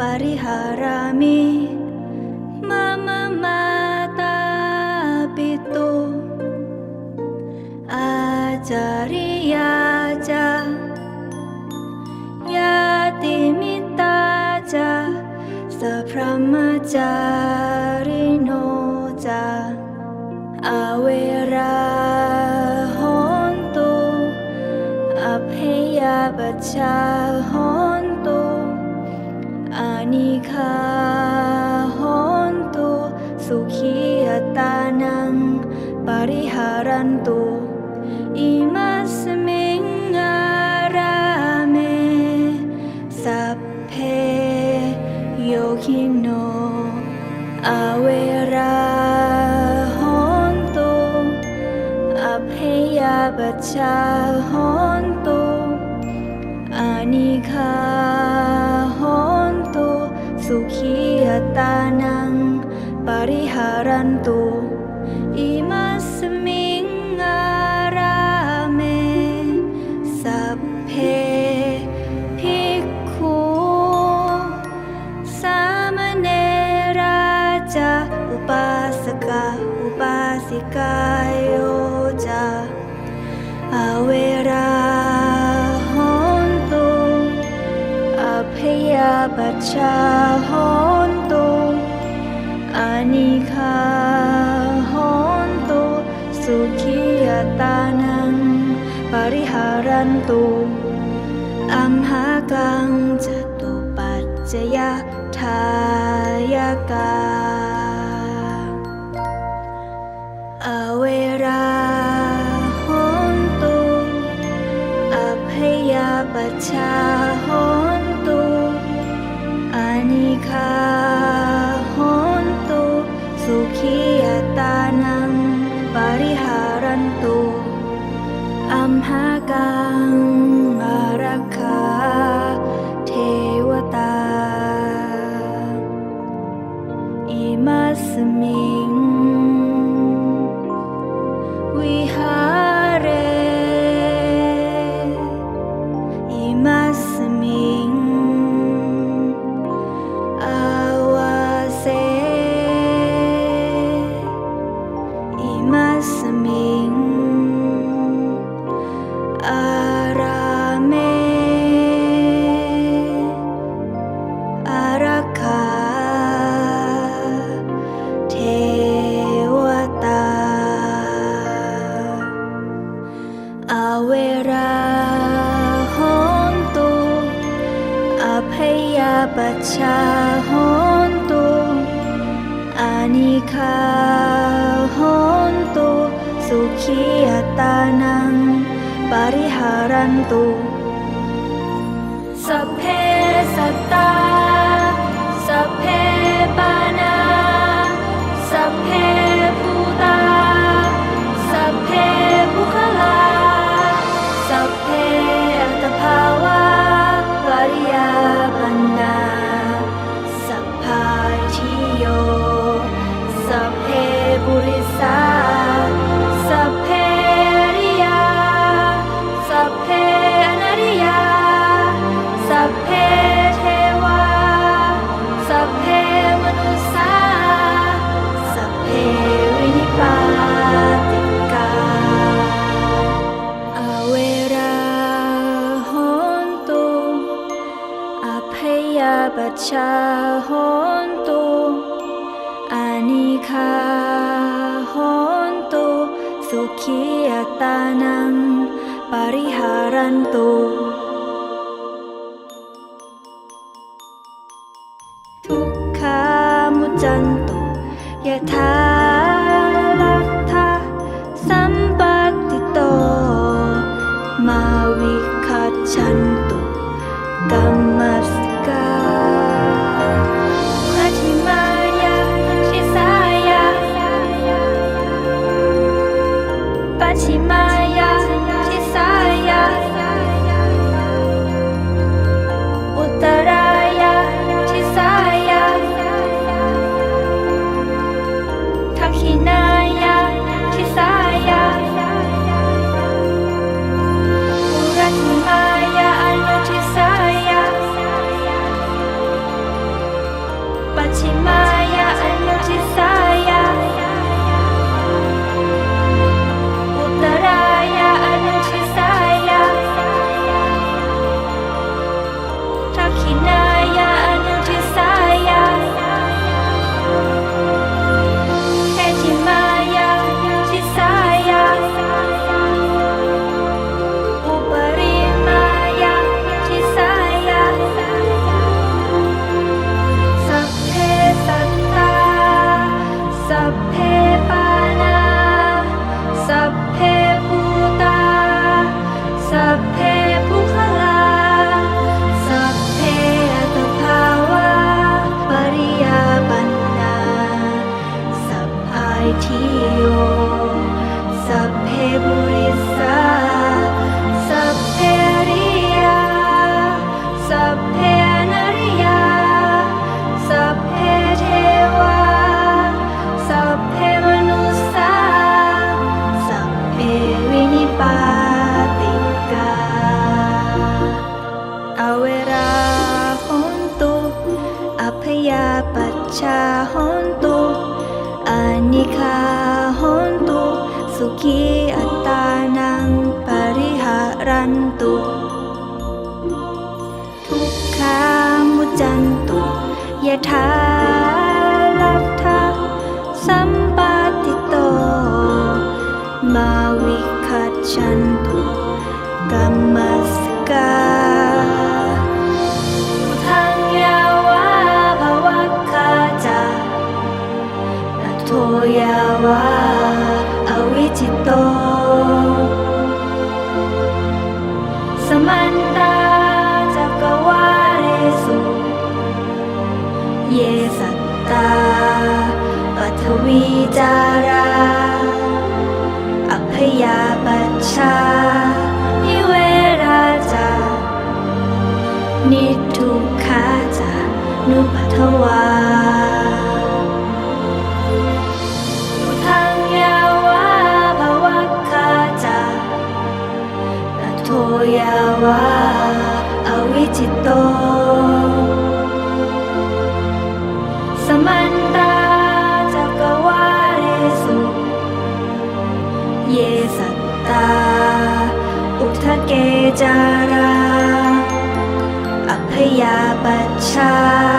परिहारामि मम माता पितु आचार्या च यातिमिता च सब्रह्मचारिणो च अवेरा होन्तु अभेया ಪರಿಹರಂತು ಇಮಸ್ಮಿಂಗ ರಾಮೆ ಸಭೆ ಯೋಗಿನೋ ಅವೇರಾ ಹೊಂತು ಅಭಯ ಬಚ್ಚ ಹೊಂತು ಅನಿಖಾ ಹೊಂತು ಸುಖಿಯತಾನಂ ಪರಿಹರಂತು พยาปัชาหอนตุอานิคาหอนตุสุขียตานัง ปริหารันตุอัมหากังจตุปัจจยทายากา สุขียตานัง ปริหารันตุอัมหากังมารักขาเทวตา อิมาสมิงวิหา 바차 혼도 아니카 혼도 수키야따낭 바리하란도 사페 사따 สุขียตานัง ปริหารันตุ ทุกขามุจันตุยะทาลัทธะสัมปติโต มาวิคัจฉัน เยสัตตาปัทวีจารา อัพยาปัชชานิเวราจา นิทุขาจานุปัทวาโทยาวาอวิจิตา อุทเกจารา อัพยาปชา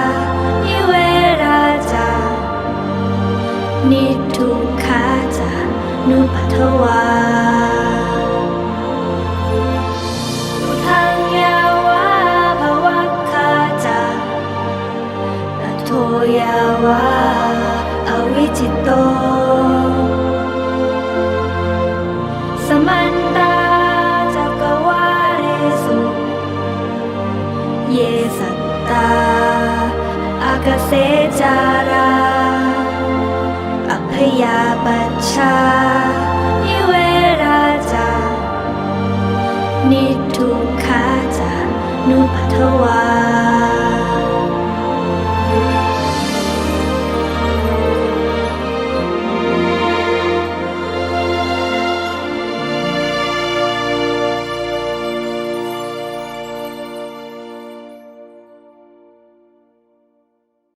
They die.